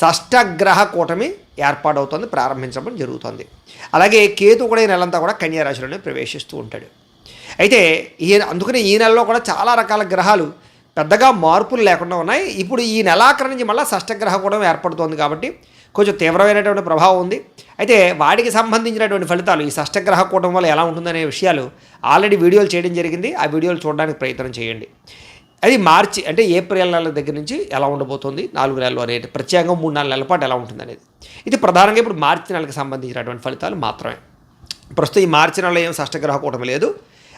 షష్టగ్రహ కూటమి ఏర్పాటవుతుంది ప్రారంభించడం జరుగుతుంది. అలాగే కేతు కూడా ఈ నెలంతా కూడా కన్యారాశిలోనే ప్రవేశిస్తూ ఉంటాడు. అయితే ఈ అందుకని ఈ నెలలో కూడా చాలా రకాల గ్రహాలు పెద్దగా మార్పులు లేకుండా ఉన్నాయి. ఇప్పుడు ఈ నెలాఖరు నుంచి మళ్ళీ షష్టగ్రహ కూడా ఏర్పడుతోంది కాబట్టి కొంచెం తీవ్రమైనటువంటి ప్రభావం ఉంది. అయితే వాటికి సంబంధించినటువంటి ఫలితాలు ఈ షష్టగ్రహ కూటం వల్ల ఎలా ఉంటుందనే విషయాలు ఆల్రెడీ వీడియోలు చేయడం జరిగింది. ఆ వీడియోలు చూడడానికి ప్రయత్నం చేయండి. అది మార్చి అంటే ఏప్రిల్ నెల దగ్గర నుంచి ఎలా ఉండబోతుంది? నాలుగు నెలలు అనేది ప్రత్యేకంగా మూడు నాలుగు నెలల పాటు ఎలా ఉంటుంది అనేది ఇది ప్రధానంగా ఇప్పుడు మార్చి నెలకు సంబంధించినటువంటి ఫలితాలు మాత్రమే. ప్రస్తుతం ఈ మార్చి నెలలో ఏం షష్టగ్రహ కూటమి లేదు.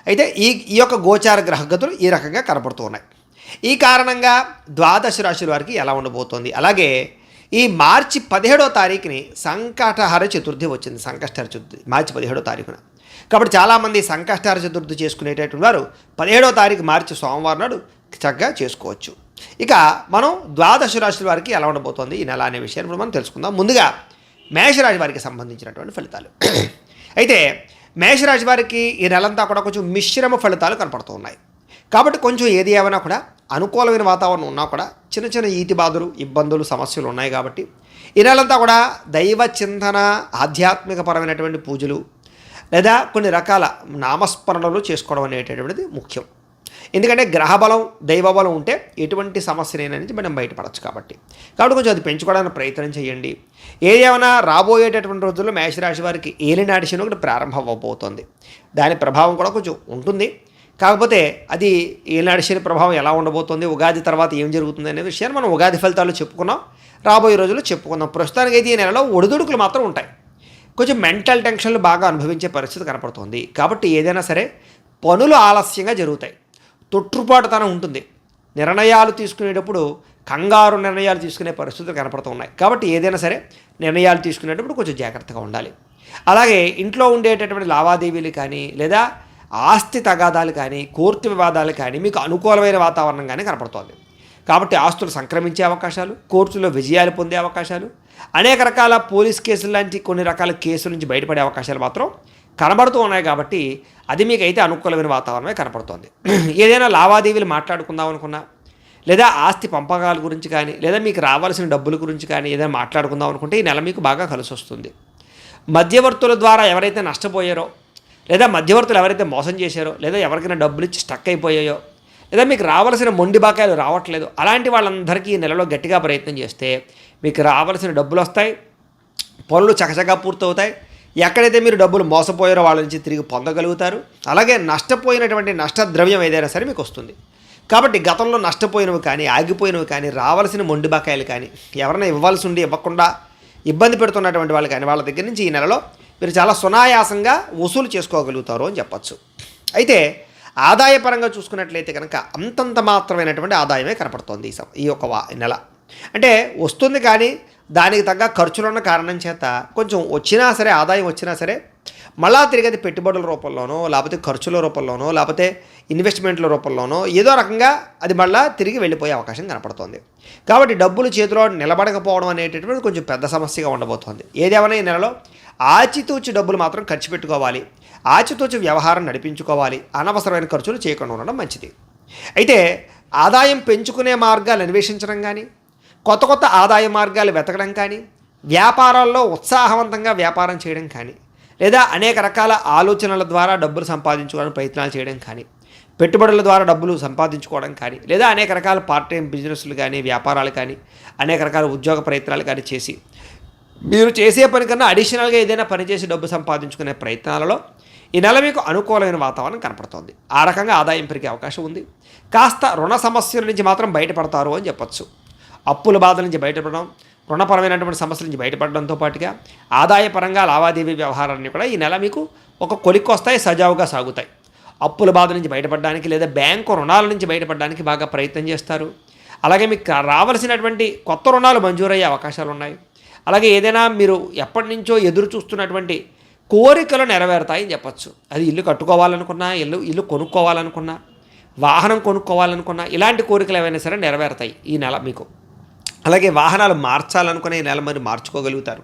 అయితే ఈ ఈ యొక్క గోచార గ్రహగతులు ఈ రకంగా కనపడుతూ ఉన్నాయి. ఈ కారణంగా ద్వాదశ రాశుల వారికి ఎలా ఉండబోతోంది? అలాగే ఈ మార్చి పదిహేడో తారీఖుని సంకటహర చతుర్థి వచ్చింది. సంకష్టహర చతుర్థి మార్చి పదిహేడో తారీఖున. కాబట్టి చాలామంది సంకష్టహర చతుర్థి చేసుకునేటటువంటి వారు పదిహేడో తారీఖు మార్చి సోమవారం నాడు చక్కగా చేసుకోవచ్చు. ఇక మనం ద్వాదశ రాశుల వారికి ఎలా ఉండబోతోంది ఈ నెల అనే విషయాన్ని ఇప్పుడు మనం తెలుసుకుందాం. ముందుగా మేషరాశి వారికి సంబంధించినటువంటి ఫలితాలు. అయితే మేషరాశి వారికి ఈ నెలంతా కూడా కొంచెం మిశ్రమ ఫలితాలు కనపడుతూ ఉన్నాయి కాబట్టి కొంచెం ఏది ఏమైనా కూడా అనుకూలమైన వాతావరణం ఉన్నా కూడా చిన్న చిన్న ఈతి బాధలు ఇబ్బందులు సమస్యలు ఉన్నాయి కాబట్టి ఈ నెలంతా కూడా దైవ చింతన ఆధ్యాత్మికపరమైనటువంటి పూజలు లేదా కొన్ని రకాల నామస్మరణలు చేసుకోవడం అనేటటువంటిది ముఖ్యం. ఎందుకంటే గ్రహబలం దైవబలం ఉంటే ఎటువంటి సమస్యనైనా నుంచి మనం బయటపడచ్చు కాబట్టి. కాబట్టి కొంచెం అది పెంచుకోవడానికి ప్రయత్నం చేయండి. ఏదేమైనా రాబోయేటటువంటి రోజుల్లో మేషరాశి వారికి ఏలినాటి శని ఒకటి ప్రారంభం అవ్వబోతోంది దాని ప్రభావం కూడా కొంచెం ఉంటుంది. కాకపోతే అది ఏలినాటి శని ప్రభావం ఎలా ఉండబోతోంది ఉగాది తర్వాత ఏం జరుగుతుంది అనే విషయాన్ని మనం ఉగాది ఫలితాలు చెప్పుకున్నాం. రాబోయే రోజుల్లో చెప్పుకుందాం. ప్రస్తుతానికి అయితే ఈ నెలలో ఒడిదుడుకులు మాత్రం ఉంటాయి. కొంచెం మెంటల్ టెన్షన్లు బాగా అనుభవించే పరిస్థితి కనపడుతుంది. కాబట్టి ఏదైనా సరే పనులు ఆలస్యంగా జరుగుతాయి. తొట్టుపాటుతనం ఉంటుంది. నిర్ణయాలు తీసుకునేటప్పుడు కంగారు నిర్ణయాలు తీసుకునే పరిస్థితులు కనపడుతూ ఉన్నాయి కాబట్టి ఏదైనా సరే నిర్ణయాలు తీసుకునేటప్పుడు కొంచెం జాగ్రత్తగా ఉండాలి. అలాగే ఇంట్లో ఉండేటటువంటి లావాదేవీలు కానీ లేదా ఆస్తి తగాదాలు కానీ కోర్టు వివాదాలు కానీ మీకు అనుకూలమైన వాతావరణం కానీ కనపడుతోంది. కాబట్టి ఆస్తులు సంక్రమించే అవకాశాలు కోర్టులో విజయాలు పొందే అవకాశాలు అనేక రకాల పోలీస్ కేసులు లాంటి కొన్ని రకాల కేసుల నుంచి బయటపడే అవకాశాలు మాత్రం కనబడుతూ ఉన్నాయి కాబట్టి అది మీకైతే అనుకూలమైన వాతావరణమే కనపడుతోంది. ఏదైనా లావాదేవీలు మాట్లాడుకుందాం అనుకున్నా లేదా ఆస్తి పంపకాల గురించి కానీ లేదా మీకు రావాల్సిన డబ్బుల గురించి కానీ ఏదైనా మాట్లాడుకుందాం అనుకుంటే ఈ నెల మీకు బాగా కలిసి వస్తుంది. మధ్యవర్తుల ద్వారా ఎవరైతే నష్టపోయారో లేదా మధ్యవర్తులు ఎవరైతే మోసం చేశారో లేదా ఎవరికైనా డబ్బులు ఇచ్చి స్టక్ అయిపోయాయో లేదా మీకు రావాల్సిన మొండి బాకాయలు రావట్లేదు అలాంటి వాళ్ళందరికీ ఈ నెలలో గట్టిగా ప్రయత్నం చేస్తే మీకు రావాల్సిన డబ్బులు వస్తాయి పనులు చకచకా పూర్తవుతాయి ఎక్కడైతే మీరు డబ్బులు మోసపోయారో వాళ్ళ నుంచి తిరిగి పొందగలుగుతారు. అలాగే నష్టపోయినటువంటి నష్టద్రవ్యం ఏదైనా సరే మీకు వస్తుంది. కాబట్టి గతంలో నష్టపోయినవి కానీ ఆగిపోయినవి కానీ రావాల్సిన మొండి బకాయిలు కానీ ఎవరైనా ఇవ్వాల్సి ఉండి ఇవ్వకుండా ఇబ్బంది పెడుతున్నటువంటి వాళ్ళు కానీ వాళ్ళ దగ్గర నుంచి ఈ నెలలో మీరు చాలా సునాయాసంగా వసూలు చేసుకోగలుగుతారు అని చెప్పచ్చు. అయితే ఆదాయపరంగా చూసుకున్నట్లయితే కనుక అంతంత మాత్రమైనటువంటి ఆదాయమే కనపడుతోంది ఈ ఈ యొక్క నెల. అంటే వస్తుంది కానీ దానికి తగ్గ ఖర్చులున్న కారణం చేత కొంచెం వచ్చినా సరే ఆదాయం వచ్చినా సరే మళ్ళా తిరిగి అది పెట్టుబడుల రూపంలోనో లేకపోతే ఖర్చుల రూపంలోనో లేకపోతే ఇన్వెస్ట్మెంట్ల రూపంలోనో ఏదో రకంగా అది మళ్ళా తిరిగి వెళ్ళిపోయే అవకాశం కనపడుతోంది. కాబట్టి డబ్బులు చేతిలో నిలబడకపోవడం అనేటటువంటి కొంచెం పెద్ద సమస్యగా ఉండబోతోంది. ఏదేమైనా ఈ నెలలో ఆచితూచి డబ్బులు మాత్రం ఖర్చు పెట్టుకోవాలి. ఆచితూచి వ్యవహారం నడిపించుకోవాలి. అనవసరమైన ఖర్చులు చేయకుండా ఉండడం మంచిది. అయితే ఆదాయం పెంచుకునే మార్గాలు అన్వేషించడం కానీ కొత్త కొత్త ఆదాయ మార్గాలు వెతకడం కానీ వ్యాపారాల్లో ఉత్సాహవంతంగా వ్యాపారం చేయడం కానీ లేదా అనేక రకాల ఆలోచనల ద్వారా డబ్బులు సంపాదించుకోవడానికి ప్రయత్నాలు చేయడం కానీ పెట్టుబడుల ద్వారా డబ్బులు సంపాదించుకోవడం కానీ లేదా అనేక రకాల పార్ట్ టైం బిజినెస్లు కానీ వ్యాపారాలు కానీ అనేక రకాల ఉద్యోగ ప్రయత్నాలు కానీ చేసి మీరు చేసే పని కన్నా అడిషనల్గా ఏదైనా పని చేసి డబ్బు సంపాదించుకునే ప్రయత్నాలలో ఈ నెల మీకు అనుకూలమైన వాతావరణం కనపడుతోంది. ఆ రకంగా ఆదాయం పెరిగే అవకాశం ఉంది. కాస్త రుణ సమస్యల నుంచి మాత్రం బయటపడతారు అని చెప్పొచ్చు. అప్పుల బాధ నుంచి బయటపడడం రుణపరమైనటువంటి సమస్యల నుంచి బయటపడడంతో పాటుగా ఆదాయపరంగా లావాదేవీ వ్యవహారాన్ని కూడా ఈ నెల మీకు ఒక కొలిక్కి వస్తాయి సజావుగా సాగుతాయి. అప్పుల బాధ నుంచి బయటపడడానికి లేదా బ్యాంకు రుణాల నుంచి బయటపడడానికి బాగా ప్రయత్నం చేస్తారు. అలాగే మీకు రావాల్సినటువంటి కొత్త రుణాలు మంజూరయ్యే అవకాశాలు ఉన్నాయి. అలాగే ఏదైనా మీరు ఎప్పటి నుంచో ఎదురు చూస్తున్నటువంటి కోరికలు నెరవేరుతాయని చెప్పచ్చు. అది ఇల్లు కట్టుకోవాలనుకున్నా ఇల్లు ఇల్లు కొనుక్కోవాలనుకున్నా వాహనం కొనుక్కోవాలనుకున్నా ఇలాంటి కోరికలు ఏవైనా సరే నెరవేరుతాయి ఈ నెల మీకు. అలాగే వాహనాలు మార్చాలనుకునే ఈ నెల మరి మార్చుకోగలుగుతారు.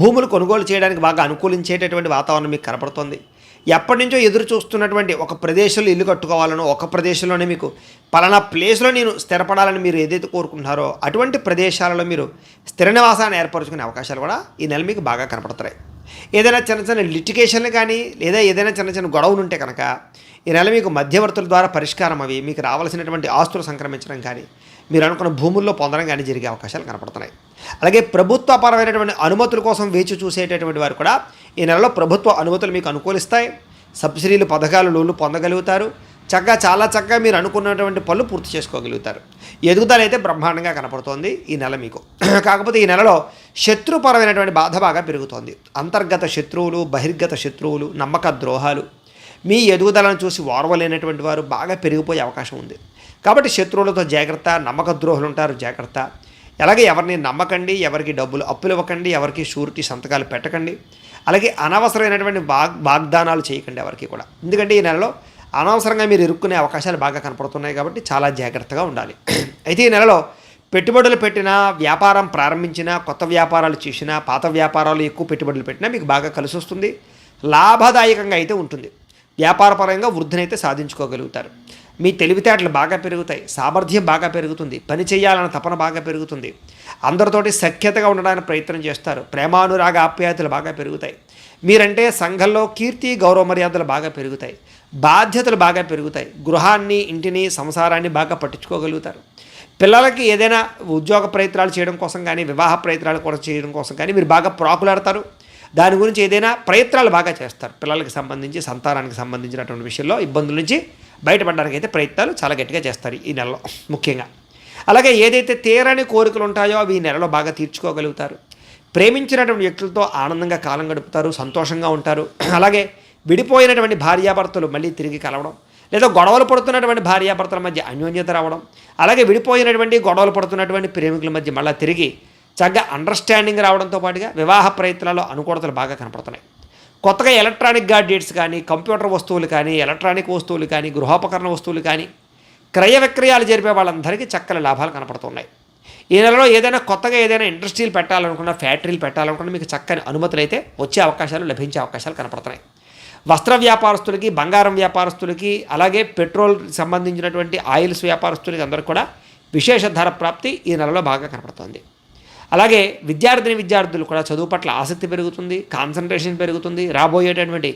భూములు కొనుగోలు చేయడానికి బాగా అనుకూలించేటటువంటి వాతావరణం మీకు కనపడుతుంది. ఎప్పటి నుంచో ఎదురు చూస్తున్నటువంటి ఒక ప్రదేశంలో ఇల్లు కట్టుకోవాలనో ఒక ప్రదేశంలోనే మీకు పలానా ప్లేస్లో నేను స్థిరపడాలని మీరు ఏదైతే కోరుకుంటున్నారో అటువంటి ప్రదేశాలలో మీరు స్థిర నివాసాన్ని ఏర్పరచుకునే అవకాశాలు కూడా ఈ నెల మీకు బాగా కనపడుతున్నాయి. ఏదైనా చిన్న చిన్న లిటికేషన్లు కానీ లేదా ఏదైనా చిన్న చిన్న గొడవలు ఉంటే కనుక ఈ నెల మీకు మధ్యవర్తుల ద్వారా పరిష్కారం అవి మీకు రావాల్సినటువంటి ఆస్తులు సంక్రమించడం కానీ మీరు అనుకున్న భూముల్లో పొందడం కానీ జరిగే అవకాశాలు కనపడుతున్నాయి. అలాగే ప్రభుత్వపరమైనటువంటి అనుమతుల కోసం వేచి చూసేటటువంటి వారు కూడా ఈ నెలలో ప్రభుత్వ అనుమతులు మీకు అనుకూలిస్తాయి. సబ్సిడీలు పథకాలు లోన్లు పొందగలుగుతారు. చక్కగా చాలా చక్కగా మీరు అనుకున్నటువంటి పనులు పూర్తి చేసుకోగలుగుతారు. ఎదుగుదల అయితే బ్రహ్మాండంగా కనపడుతోంది ఈ నెల మీకు. కాకపోతే ఈ నెలలో శత్రుపరమైనటువంటి బాధ బాగా పెరుగుతోంది. అంతర్గత శత్రువులు బహిర్గత శత్రువులు నమ్మక ద్రోహాలు మీ ఎదుగుదలను చూసి ఓర్వలేనటువంటి వారు బాగా పెరిగిపోయే అవకాశం ఉంది. కాబట్టి శత్రువులతో జాగ్రత్త నమ్మక ద్రోహులు ఉంటారు జాగ్రత్త. అలాగే ఎవరిని నమ్మకండి ఎవరికి డబ్బులు అప్పులు ఇవ్వకండి ఎవరికి షూరిటీ సంతకాలు పెట్టకండి. అలాగే అనవసరమైనటువంటి వాగ్ వాగ్దానాలు చేయకండి ఎవరికి కూడా. ఎందుకంటే ఈ నెలలో అనవసరంగా మీరు ఇరుక్కునే అవకాశాలు బాగా కనపడుతున్నాయి కాబట్టి చాలా జాగ్రత్తగా ఉండాలి. అయితే ఈ నెలలో పెట్టుబడులు పెట్టినా వ్యాపారం ప్రారంభించినా కొత్త వ్యాపారాలు చేసినా పాత వ్యాపారాలు ఎక్కువ పెట్టుబడులు పెట్టినా మీకు బాగా కలిసి వస్తుంది లాభదాయకంగా అయితే ఉంటుంది. వ్యాపారపరంగా వృద్ధినైతే సాధించుకోగలుగుతారు. మీ తెలివితేటలు బాగా పెరుగుతాయి సామర్థ్యం బాగా పెరుగుతుంది పని చేయాలన్న తపన బాగా పెరుగుతుంది. అందరితోటి సఖ్యతగా ఉండడానికి ప్రయత్నం చేస్తారు. ప్రేమానురాగ ఆప్యాయతలు బాగా పెరుగుతాయి. మీరంటే సంఘంలో కీర్తి గౌరవ మర్యాదలు బాగా పెరుగుతాయి. బాధ్యతలు బాగా పెరుగుతాయి. గృహాన్ని ఇంటిని సంసారాన్ని బాగా పట్టించుకోగలుగుతారు. పిల్లలకి ఏదైనా ఉద్యోగ ప్రయత్నాలు చేయడం కోసం కానీ వివాహ ప్రయత్నాలు కూడా చేయడం కోసం కానీ మీరు బాగా ప్రాకులాడతారు. దాని గురించి ఏదైనా ప్రయత్నాలు బాగా చేస్తారు. పిల్లలకి సంబంధించి సంతానానికి సంబంధించినటువంటి విషయంలో ఇబ్బందుల నుంచి బయటపడడానికి అయితే ప్రయత్నాలు చాలా గట్టిగా చేస్తారు ఈ నెలలో ముఖ్యంగా. అలాగే ఏదైతే తీరని కోరికలు ఉంటాయో అవి ఈ నెలలో బాగా తీర్చుకోగలుగుతారు. ప్రేమించినటువంటి వ్యక్తులతో ఆనందంగా కాలం గడుపుతారు సంతోషంగా ఉంటారు. అలాగే విడిపోయినటువంటి భార్యాభర్తలు మళ్ళీ తిరిగి కలవడం లేదా గొడవలు పడుతున్నటువంటి భార్యాభర్తల మధ్య అన్యోన్యత రావడం అలాగే విడిపోయినటువంటి గొడవలు పడుతున్నటువంటి ప్రేమికుల మధ్య మళ్ళీ తిరిగి చక్కగా అండర్స్టాండింగ్ రావడంతో పాటుగా వివాహ ప్రయత్నాల్లో అనుకూలతలు బాగా కనపడుతున్నాయి. కొత్తగా ఎలక్ట్రానిక్ గాడ్జెట్స్ కానీ కంప్యూటర్ వస్తువులు కానీ ఎలక్ట్రానిక్ వస్తువులు కానీ గృహోపకరణ వస్తువులు కానీ క్రయ విక్రయాలు జరిపే వాళ్ళందరికీ చక్కని లాభాలు కనపడుతున్నాయి. ఈ నెలలో ఏదైనా కొత్తగా ఏదైనా ఇండస్ట్రీలు పెట్టాలనుకున్నా ఫ్యాక్టరీలు పెట్టాలనుకున్నా మీకు చక్కని అనుమతులు అయితే వచ్చే అవకాశాలు లభించే అవకాశాలు కనపడుతున్నాయి. వస్త్ర వ్యాపారస్తులకి బంగారం వ్యాపారస్తులకి అలాగే పెట్రోల్ సంబంధించినటువంటి ఆయిల్స్ వ్యాపారస్తులకి అందరికీ కూడా విశేష ధర ప్రాప్తి ఈ నెలలో బాగా కనపడుతుంది. అలాగే విద్యార్థిని విద్యార్థులు కూడా చదువు పట్ల ఆసక్తి పెరుగుతుంది కాన్సన్ట్రేషన్ పెరుగుతుంది రాబోయేటటువంటి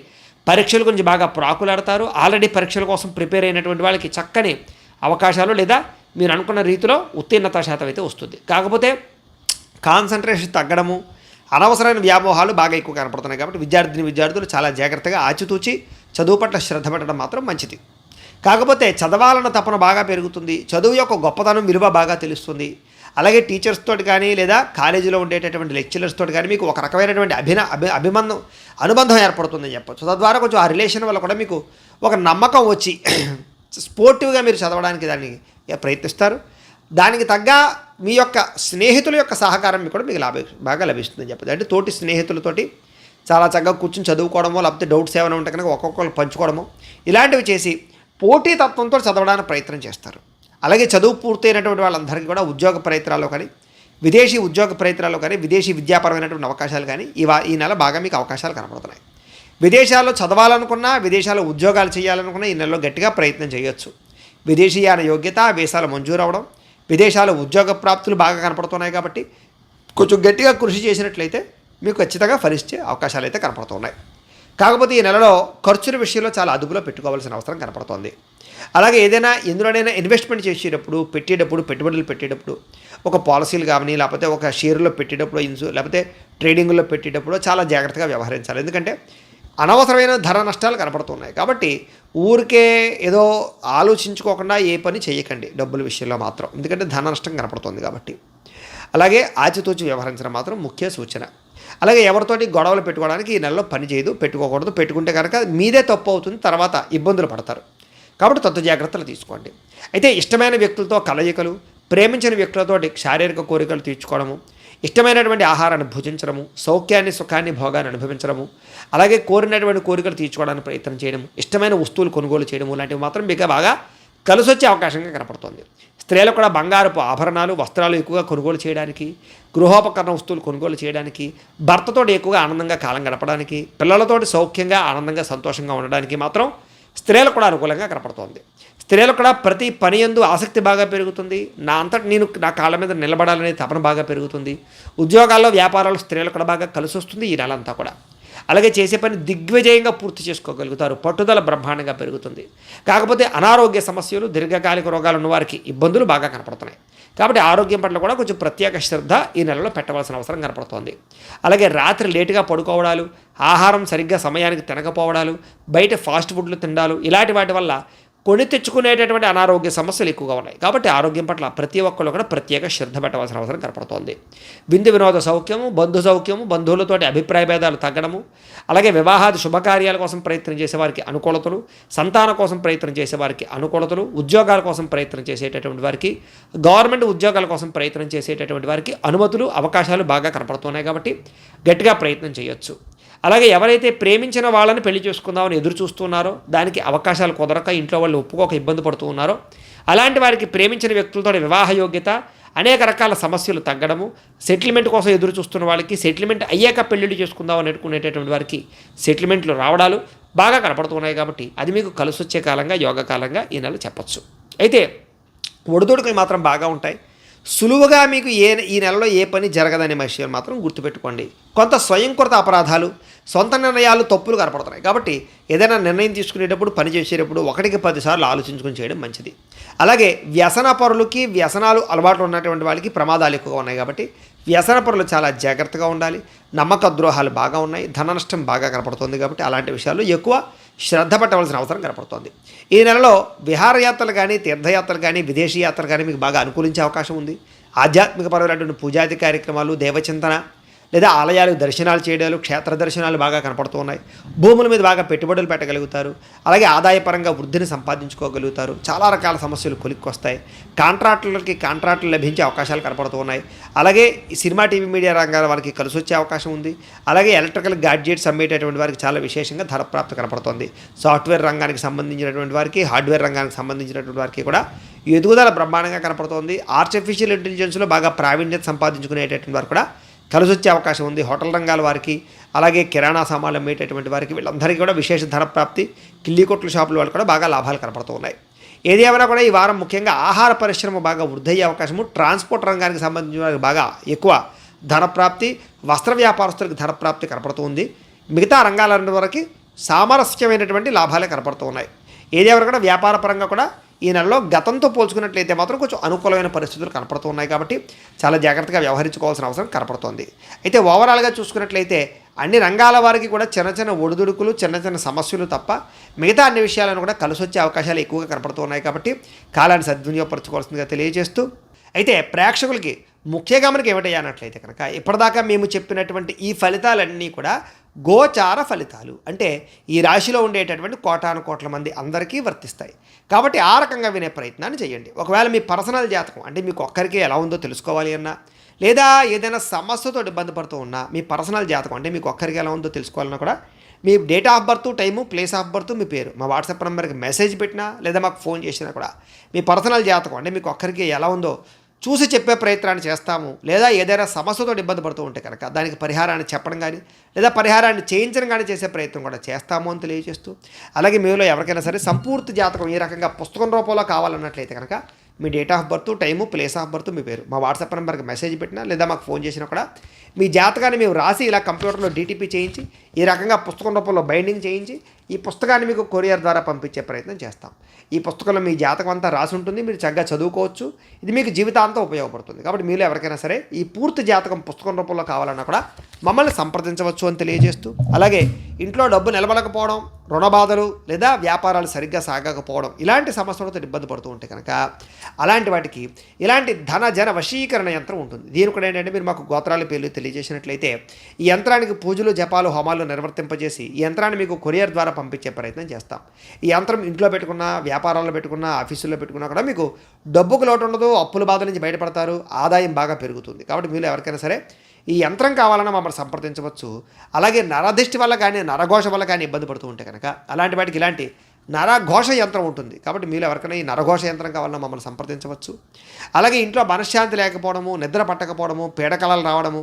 పరీక్షల గురించి బాగా ప్రాకులాడతారు. ఆల్రెడీ పరీక్షల కోసం ప్రిపేర్ అయినటువంటి వాళ్ళకి చక్కని అవకాశాలు లేదా మీరు అనుకున్న రీతిలో ఉత్తీర్ణత శాతం అయితే వస్తుంది. కాకపోతే కాన్సన్ట్రేషన్ తగ్గడము అనవసరమైన వ్యామోహాలు బాగా ఎక్కువ కనపడుతున్నాయి కాబట్టి విద్యార్థిని విద్యార్థులు చాలా జాగ్రత్తగా ఆచితూచి చదువు పట్ల శ్రద్ధ పెట్టడం మాత్రం మంచిది. కాకపోతే చదవాలన్న తపన బాగా పెరుగుతుంది చదువు యొక్క గొప్పతనం విలువ బాగా తెలుస్తుంది అలాగే టీచర్స్ తోటి కానీ లేదా కాలేజీలో ఉండేటటువంటి లెక్చరర్స్ తోటి కానీ మీకు ఒక రకమైనటువంటి అభిన అభి అభిబంధం అనుబంధం ఏర్పడుతుందని చెప్పచ్చు. తద్వారా కొంచెం ఆ రిలేషన్ వల్ల కూడా మీకు ఒక నమ్మకం వచ్చి స్పోర్టివ్గా మీరు చదవడానికి దాన్ని ప్రయత్నిస్తారు. దానికి తగ్గ మీ యొక్క స్నేహితుల యొక్క సహకారం మీకు కూడా మీకు లాభ బాగా లభిస్తుందని చెప్పచ్చు. అంటే తోటి స్నేహితులతోటి చాలా చక్కగా కూర్చొని చదువుకోవడమో లేకపోతే డౌట్స్ ఏమైనా ఉంటే కనుక ఒక్కొక్కరు పంచుకోవడమో ఇలాంటివి చేసి పోటీతత్వంతో చదవడానికి ప్రయత్నం చేస్తారు. అలాగే చదువు పూర్తయినటువంటి వాళ్ళందరికీ కూడా ఉద్యోగ ప్రయత్నాల్లో కానీ విదేశీ ఉద్యోగ ప్రయత్నాల్లో కానీ విదేశీ విద్యాపరమైనటువంటి అవకాశాలు కానీ ఈ ఈ నెల బాగా మీకు అవకాశాలు కనపడుతున్నాయి. విదేశాల్లో చదవాలనుకున్నా విదేశాల్లో ఉద్యోగాలు చేయాలనుకున్నా ఈ నెలలో గట్టిగా ప్రయత్నం చేయొచ్చు. విదేశీయాన యోగ్యత వీసాలు మంజూరు అవడం విదేశాల ఉద్యోగ ప్రాప్తులు బాగా కనపడుతున్నాయి కాబట్టి కొంచెం గట్టిగా కృషి చేసినట్లయితే మీకు ఖచ్చితంగా ఫలించే అవకాశాలు అయితే కనపడుతున్నాయి. కాకపోతే ఈ నెలలో ఖర్చుల విషయంలో చాలా అదుపులో పెట్టుకోవాల్సిన అవసరం కనపడుతోంది. అలాగే ఏదైనా ఎందులోనైనా ఇన్వెస్ట్మెంట్ చేసేటప్పుడు పెట్టేటప్పుడు పెట్టుబడులు పెట్టేటప్పుడు ఒక పాలసీలు కానీ లేకపోతే ఒక షేర్లో పెట్టేటప్పుడు ఇన్సు లేకపోతే ట్రేడింగ్లో పెట్టేటప్పుడు చాలా జాగ్రత్తగా వ్యవహరించాలి. ఎందుకంటే అనవసరమైన ధర నష్టాలు కనపడుతున్నాయి. కాబట్టి ఊరికే ఏదో ఆలోచించుకోకుండా ఏ పని చేయకండి డబ్బుల విషయంలో మాత్రం. ఎందుకంటే ధన నష్టం కనపడుతుంది కాబట్టి. అలాగే ఆచితూచి వ్యవహరించడం మాత్రం ముఖ్య సూచన. అలాగే ఎవరితోటి గొడవలు పెట్టుకోవడానికి ఈ నెలలో పని చేయదు పెట్టుకోకూడదు. పెట్టుకుంటే కనుక మీదే తప్పు అవుతుంది తర్వాత ఇబ్బందులు పడతారు. కాబట్టి తత్వ జాగ్రత్తలు తీసుకోండి. అయితే ఇష్టమైన వ్యక్తులతో కలయికలు ప్రేమించిన వ్యక్తులతోటి శారీరక కోరికలు తీర్చుకోవడము ఇష్టమైనటువంటి ఆహారాన్ని భుజించడము సౌఖ్యాన్ని సుఖాన్ని భోగాన్ని అనుభవించడము అలాగే కోరినటువంటి కోరికలు తీర్చుకోవడానికి ప్రయత్నం చేయడం ఇష్టమైన వస్తువులు కొనుగోలు చేయడము లాంటివి మాత్రం మీకు బాగా కలిసి వచ్చే అవకాశంగా కనపడుతుంది. స్త్రీలు కూడా బంగారపు ఆభరణాలు వస్త్రాలు ఎక్కువగా కొనుగోలు చేయడానికి గృహోపకరణ వస్తువులు కొనుగోలు చేయడానికి భర్తతో ఎక్కువగా ఆనందంగా కాలం గడపడానికి పిల్లలతోటి సౌఖ్యంగా ఆనందంగా సంతోషంగా ఉండడానికి మాత్రం స్త్రీలు కూడా అనుకూలంగా కనపడుతోంది. స్త్రీలు కూడా ప్రతి పని ఎందు ఆసక్తి బాగా పెరుగుతుంది. నా అంతటి నేను నా కాళ్ళ మీద నిలబడాలనే తపన బాగా పెరుగుతుంది. ఉద్యోగాల్లో వ్యాపారాలు స్త్రీలు కూడా బాగా కలిసి వస్తుంది ఈ నెల అంతా కూడా. అలాగే చేసే పని దిగ్విజయంగా పూర్తి చేసుకోగలుగుతారు. పట్టుదల బ్రహ్మాండంగా పెరుగుతుంది. కాకపోతే అనారోగ్య సమస్యలు దీర్ఘకాలిక రోగాలు ఉన్న వారికి ఇబ్బందులు బాగా కనపడుతున్నాయి. కాబట్టి ఆరోగ్యం పట్ల కూడా కొంచెం ప్రత్యేక శ్రద్ధ ఈ నెలలో పెట్టవలసిన అవసరం కనపడుతోంది. అలాగే రాత్రి లేటుగా పడుకోవడాలు ఆహారం సరిగ్గా సమయానికి తినకపోవడాలు బయట ఫాస్ట్ ఫుడ్లు తిండాలు ఇలాంటి వాటి వల్ల కొని తెచ్చుకునేటటువంటి అనారోగ్య సమస్యలు ఎక్కువగా ఉన్నాయి. కాబట్టి ఆరోగ్యం పట్ల ప్రతి ఒక్కళ్ళు కూడా ప్రత్యేక శ్రద్ధ పెట్టవలసిన అవసరం కనపడుతోంది. విందు వినోద సౌఖ్యము బంధు సౌఖ్యము బంధువులతోటి అభిప్రాయ భేదాలు తగ్గడము అలాగే వివాహాది శుభకార్యాల కోసం ప్రయత్నం చేసేవారికి అనుకూలతలు సంతాన కోసం ప్రయత్నం చేసేవారికి అనుకూలతలు ఉద్యోగాల కోసం ప్రయత్నం చేసేటటువంటి వారికి గవర్నమెంట్ ఉద్యోగాల కోసం ప్రయత్నం చేసేటటువంటి వారికి అనుమతులు అవకాశాలు బాగా కనపడుతున్నాయి కాబట్టి గట్టిగా ప్రయత్నం చేయొచ్చు. అలాగే ఎవరైతే ప్రేమించిన వాళ్ళని పెళ్ళి చేసుకుందామని ఎదురు చూస్తున్నారో దానికి అవకాశాలు కుదరక ఇంట్లో వాళ్ళు ఒప్పుకోక ఇబ్బంది పడుతూ ఉన్నారో అలాంటి వారికి ప్రేమించిన వ్యక్తులతో వివాహ యోగ్యత అనేక రకాల సమస్యలు తగ్గడము సెటిల్మెంట్ కోసం ఎదురు చూస్తున్న వాళ్ళకి సెటిల్మెంట్ అయ్యాక పెళ్ళిళ్ళు చేసుకుందాం అని అనుకునేటటువంటి వారికి సెటిల్మెంట్లు రావడాలు బాగా కనపడుతున్నాయి కాబట్టి అది మీకు కలిసొచ్చే కాలంగా యోగ కాలంగా ఈ నెల చెప్పచ్చు. అయితే ఒడిదొడుకులు మాత్రం బాగా ఉంటాయి. సులువుగా మీకు ఏ ఈ నెలలో ఏ పని జరగదనే విషయం మాత్రం గుర్తుపెట్టుకోండి. కొంత స్వయంకృత అపరాధాలు సొంత నిర్ణయాలు తప్పులు కనపడుతున్నాయి. కాబట్టి ఏదైనా నిర్ణయం తీసుకునేటప్పుడు పని చేసేటప్పుడు ఒకటికి పదిసార్లు ఆలోచించుకుని చేయడం మంచిది. అలాగే వ్యసన పరులకి వ్యసనాలు అలవాటు ఉన్నటువంటి వాళ్ళకి ప్రమాదాలు ఎక్కువగా ఉన్నాయి కాబట్టి వ్యసన పరులు చాలా జాగ్రత్తగా ఉండాలి. నమ్మక ద్రోహాలు బాగా ఉన్నాయి. ధన నష్టం బాగా కనపడుతుంది కాబట్టి అలాంటి విషయాల్లో ఎక్కువ శ్రద్ధ పట్టవలసిన అవసరం కనపడుతోంది. ఈ నెలలో విహారయాత్రలు కానీ తీర్థయాత్రలు కానీ విదేశీ యాత్రలు కానీ మీకు బాగా అనుకూలించే అవకాశం ఉంది. ఆధ్యాత్మిక పరమైనటువంటి పూజాది కార్యక్రమాలు దేవచింతన లేదా ఆలయాలకు దర్శనాలు చేయడాలు క్షేత్ర దర్శనాలు బాగా కనపడుతూ ఉన్నాయి. భూముల మీద బాగా పెట్టుబడులు పెట్టగలుగుతారు. అలాగే ఆదాయపరంగా వృద్ధిని సంపాదించుకోగలుగుతారు. చాలా రకాల సమస్యలు కొలిక్కొస్తాయి. కాంట్రాక్టులకి కాంట్రాక్టులు లభించే అవకాశాలు కనపడుతూ ఉన్నాయి. అలాగే ఈ సినిమా టీవీ మీడియా రంగాల వారికి కలిసి వచ్చే అవకాశం ఉంది. అలాగే ఎలక్ట్రికల్ గాడ్జెట్స్ అమ్మేటటువంటి వారికి చాలా విశేషంగా ధరప్రాప్తి కనపడుతుంది. సాఫ్ట్వేర్ రంగానికి సంబంధించినటువంటి వారికి హార్డ్వేర్ రంగానికి సంబంధించినటువంటి వారికి కూడా ఎదుగుదల బ్రహ్మాండంగా కనపడుతోంది. ఆర్టిఫిషియల్ ఇంటెలిజెన్స్లో బాగా ప్రావీణ్యత సంపాదించుకునేటటువంటి వారు కూడా కలిసి వచ్చే అవకాశం ఉంది. హోటల్ రంగాల వారికి అలాగే కిరాణా సామాన్లు అమ్మేటటువంటి వారికి వీళ్ళందరికీ కూడా విశేష ధన ప్రాప్తి కిల్లి కొట్ల షాపుల వాళ్ళు కూడా బాగా లాభాలు కనపడుతూ ఉన్నాయి. ఏది ఏమైనా కూడా ఈ వారం ముఖ్యంగా ఆహార పరిశ్రమ బాగా వృద్ధయ్యే అవకాశము ట్రాన్స్పోర్ట్ రంగానికి సంబంధించిన వారికి బాగా ఎక్కువ ధన ప్రాప్తి వస్త్ర వ్యాపారస్తులకు ధన ప్రాప్తి మిగతా రంగాల వరకు సామరస్యమైనటువంటి లాభాలే కనపడుతూ ఉన్నాయి. ఏది కూడా వ్యాపార పరంగా కూడా ఈ నెలలో గతంతో పోల్చుకున్నట్లయితే మాత్రం కొంచెం అనుకూలమైన పరిస్థితులు కనపడుతున్నాయి కాబట్టి చాలా జాగ్రత్తగా వ్యవహరించుకోవాల్సిన అవసరం కనపడుతోంది. అయితే ఓవరాల్గా చూసుకున్నట్లయితే అన్ని రంగాల వారికి కూడా చిన్న చిన్న ఒడిదుడుకులు చిన్న చిన్న సమస్యలు తప్ప మిగతా అన్ని విషయాలను కూడా కలిసి వచ్చే అవకాశాలు ఎక్కువగా కనపడుతున్నాయి కాబట్టి కాలాన్ని సద్వినియోగపరచుకోవాల్సిందిగా తెలియజేస్తూ అయితే ప్రేక్షకులకి ముఖ్యంగా మనకి ఏమిటయ్యానట్లయితే కనుక ఇప్పటిదాకా మేము చెప్పినటువంటి ఈ ఫలితాలన్నీ కూడా గోచార ఫలితాలు. అంటే ఈ రాశిలో ఉండేటటువంటి కోటాను కోట్ల మంది అందరికీ వర్తిస్తాయి. కాబట్టి ఆ రకంగా వినే ప్రయత్నాన్ని చేయండి. ఒకవేళ మీ పర్సనల్ జాతకం అంటే మీకు ఒక్కరికి ఎలా ఉందో తెలుసుకోవాలి అన్నా లేదా ఏదైనా సమస్యతో ఇబ్బంది పడుతూ ఉన్నా మీ పర్సనల్ జాతకం అంటే మీకు ఒక్కరికి ఎలా ఉందో తెలుసుకోవాలన్నా కూడా మీ date of birth time place of birth మీ పేరు మా వాట్సాప్ నెంబర్కి మెసేజ్ పెట్టినా లేదా మాకు ఫోన్ చేసినా కూడా మీ పర్సనల్ జాతకం అంటే మీకు ఒక్కరికి ఎలా ఉందో చూసి చెప్పే ప్రయత్నాన్ని చేస్తాము. లేదా ఏదైనా సమస్యతో ఇబ్బంది పడుతూ ఉంటే కనుక దానికి పరిహారాన్ని చెప్పడం కానీ లేదా పరిహారాన్ని చేయించడం కానీ చేసే ప్రయత్నం కూడా చేస్తాము అని తెలియజేస్తూ అలాగే మీలో ఎవరికైనా సరే సంపూర్తి జాతకం ఈ రకంగా పుస్తకం రూపంలో కావాలన్నట్లయితే కనుక మీ date of birth time place of birth మీ పేరు. మా వాట్సాప్ నెంబర్కి మెసేజ్ పెట్టినా లేదా మాకు ఫోన్ చేసినా కూడా మీ జాతకాన్ని మేము రాసి ఇలా కంప్యూటర్లో డీటీపీ చేయించి ఈ రకంగా పుస్తకం రూపంలో బైండింగ్ చేయించి ఈ పుస్తకాన్ని మీకు కొరియర్ ద్వారా పంపించే ప్రయత్నం చేస్తాం. ఈ పుస్తకంలో మీ జాతకం అంతా రాసి ఉంటుంది మీరు చక్కగా చదువుకోవచ్చు. ఇది మీకు జీవితాంతం ఉపయోగపడుతుంది. కాబట్టి మీరు ఎవరికైనా సరే ఈ పూర్తి జాతకం పుస్తకం రూపంలో కావాలన్నా కూడా మమ్మల్ని సంప్రదించవచ్చు అని తెలియజేస్తూ అలాగే ఇంట్లో డబ్బు నిలబడకపోవడం రుణ బాధలు లేదా వ్యాపారాలు సరిగ్గా సాగకపోవడం ఇలాంటి సమస్యలతో ఇబ్బంది పడుతూ ఉంటే కనుక అలాంటి వాటికి ఇలాంటి ధన జన వశీకరణ యంత్రం ఉంటుంది. దీని కూడా ఏంటంటే మీరు మాకు గోత్రాల పేర్లు తెలియ తెలియజేసినట్లయితే ఈ యంత్రానికి పూజలు జపాలు హోమాలు నిర్వర్తింపజేసి ఈ యంత్రాన్ని మీకు కొరియర్ ద్వారా పంపించే ప్రయత్నం చేస్తాం. ఈ యంత్రం ఇంట్లో పెట్టుకున్న వ్యాపారాల్లో పెట్టుకున్న ఆఫీసుల్లో పెట్టుకున్నా కూడా మీకు డబ్బుకు లోటు ఉండదు అప్పుల బాధ నుంచి బయటపడతారు ఆదాయం బాగా పెరుగుతుంది. కాబట్టి మీరు ఎవరికైనా సరే ఈ యంత్రం కావాలన్నా మమ్మల్ని సంప్రదించవచ్చు. అలాగే నరదిష్టి వల్ల కానీ నరఘోష వల్ల కానీ ఇబ్బంది పడుతూ ఉంటే కనుక అలాంటి వాటికి ఇలాంటి నరఘోష యంత్రం ఉంటుంది. కాబట్టి మీరు ఎవరికైనా ఈ నరఘోష యంత్రం కావాలన్నా మమ్మల్ని సంప్రదించవచ్చు. అలాగే ఇంట్లో మనశ్శాంతి లేకపోవడము నిద్ర పట్టకపోవడము పీడకలలు రావడము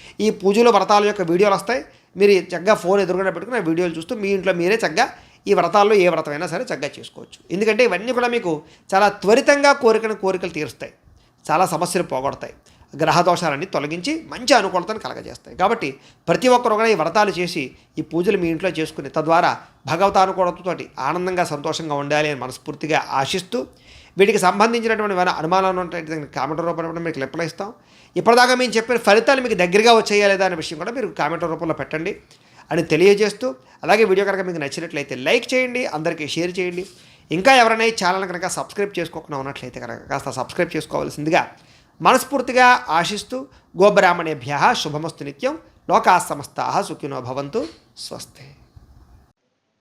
ఈ పూజలు వ్రతాల యొక్క వీడియోలు వస్తాయి. మీరు చక్కగా ఫోన్ ఎదురుగా పెట్టుకుని ఆ వీడియోలు చూస్తూ మీ ఇంట్లో మీరే చక్కగా ఈ వ్రతాల్లో ఏ వ్రతమైనా సరే చక్కగా చేసుకోవచ్చు. ఎందుకంటే ఇవన్నీ కూడా మీకు చాలా త్వరితంగా కోరికను కోరికలు తీరుస్తాయి. చాలా సమస్యలు పోగొడతాయి. గ్రహదోషాలన్నీ తొలగించి మంచి అనుకూలతను కలగజేస్తాయి. కాబట్టి ప్రతి ఒక్కరు కూడా ఈ వ్రతాలు చేసి ఈ పూజలు మీ ఇంట్లో చేసుకుని తద్వారా భగవతానుకూలతతోటి ఆనందంగా సంతోషంగా ఉండాలి అని మనస్ఫూర్తిగా ఆశిస్తూ వీటికి సంబంధించినటువంటి అనుమానాలు ఉన్నటువంటి కామెంట్ రూపంలో మీకు రిప్లై ఇస్తాం. ఇప్పటిదాకా మేము చెప్పిన ఫలితాలు మీకు దగ్గరగా వచ్చాయా లేదా అనే విషయం కూడా మీరు కామెంట్ రూపంలో పెట్టండి. అని తెలియజేస్తూ అలాగే వీడియో కనుక మీకు నచ్చినట్లయితే లైక్ చేయండి అందరికీ షేర్ చేయండి. ఇంకా ఎవరైనా ఈ ఛానల్ కనుక సబ్స్క్రైబ్ చేసుకోకుండా ఉన్నట్లయితే కనుక కాస్త సబ్స్క్రైబ్ చేసుకోవాల్సిందిగా మనస్ఫూర్తిగా ఆశిస్తూ గోబ్రాహ్మణేభ్య శుభమస్తు నిత్యం. లోకా సమస్తా సుఖినో భవంతు. స్వస్తి.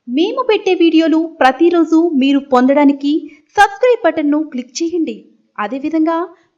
మేము పెట్టే వీడియోలు ప్రతిరోజు మీరు పొందడానికి సబ్స్క్రైబ్ బటన్ను క్లిక్ చేయండి. అదేవిధంగా